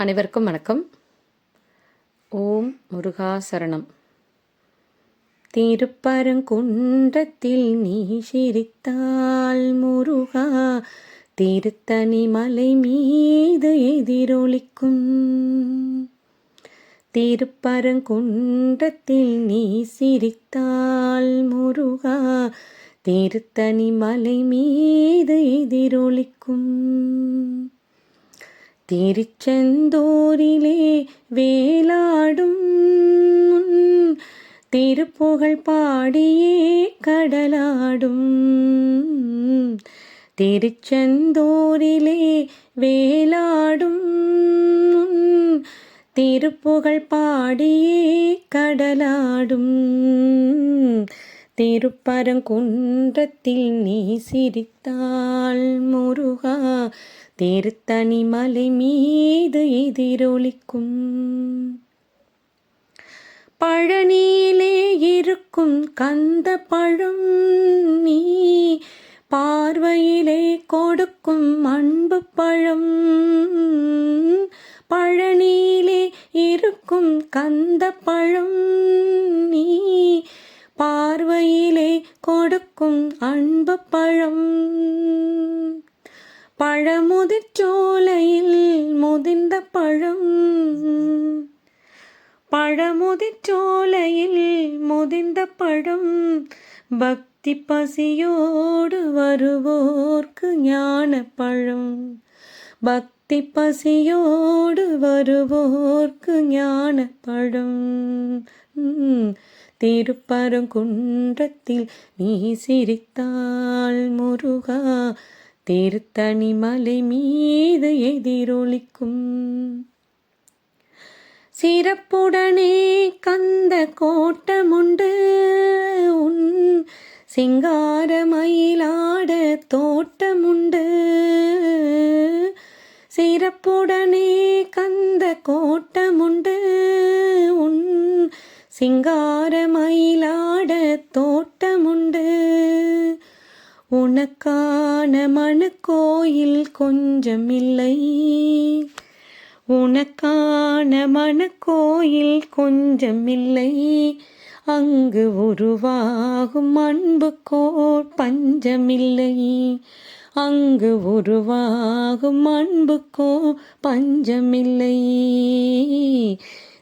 அனைவருக்கும் வணக்கம். ஓம் முருகா சரணம். திருப்பரங்குன்றத்தில் நீ சிரித்தால் முருகா திருத்தணி மலை மீது எதிரொலிக்கும். திருப்பரங்குன்றத்தில் நீ சிரித்தால் முருகா திருத்தணி மலை மீது எதிரொலிக்கும். திருச்செந்தூரிலே வேலாடும் திருப்புகழ் பாடியே கடலாடும். திருச்செந்தூரிலே வேலாடும் திருப்புகழ் பாடியே கடலாடும். திருப்பரங்குன்றத்தில் நீ சிரித்தாள் முருகா. திருத்தணி மலை மீது எதிரொலிக்கும் பழனியிலே இருக்கும் கந்த பழம் நீ. பார்வையிலே கொடுக்கும் அன்பு பழம் பழனியிலே இருக்கும் கந்த பழம் நீ. பார்வையிலே கொடுக்கும் அன்பு பழம். பழமுதிச்சோலையில் முதிர்ந்த பழம். பழமுதிச்சோலையில் முதிர்ந்த பழம். பக்தி பசியோடு வருவோர்க்கு ஞான பழம். பக்தி பசியோடு வருவோர்க்கு ஞான பழம். திருப்பரங்குன்றத்தில் நீ சிரித்தாள் முருகா. திருத்தணி மலை மீது எதிரொலிக்கும். சிறப்புடனே கந்த கோட்டமுண்டு. உன் சிங்கார மயிலாட தோட்டமுண்டு. சிறப்புடனே கந்த கோட்டமுண்டு. சிங்கார மயிலாட தோட்டமுண்டு. உனக்கான மனக்கோயில் கொஞ்சம் இல்லை உனக்கான மனக்கோயில் கொஞ்சம் இல்லை அங்கு உருவாகும் அன்புக்கோர் பஞ்சமில்லை. அங்கு உருவாகும் அன்புக்கோ பஞ்சமில்லை.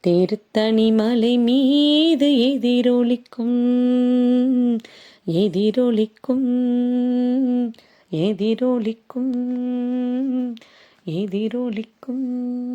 திருத்தணி மலை மீது எதிரொலிக்கும் எதிரொலிக்கும் எதிரொலிக்கும் எதிரொலிக்கும்.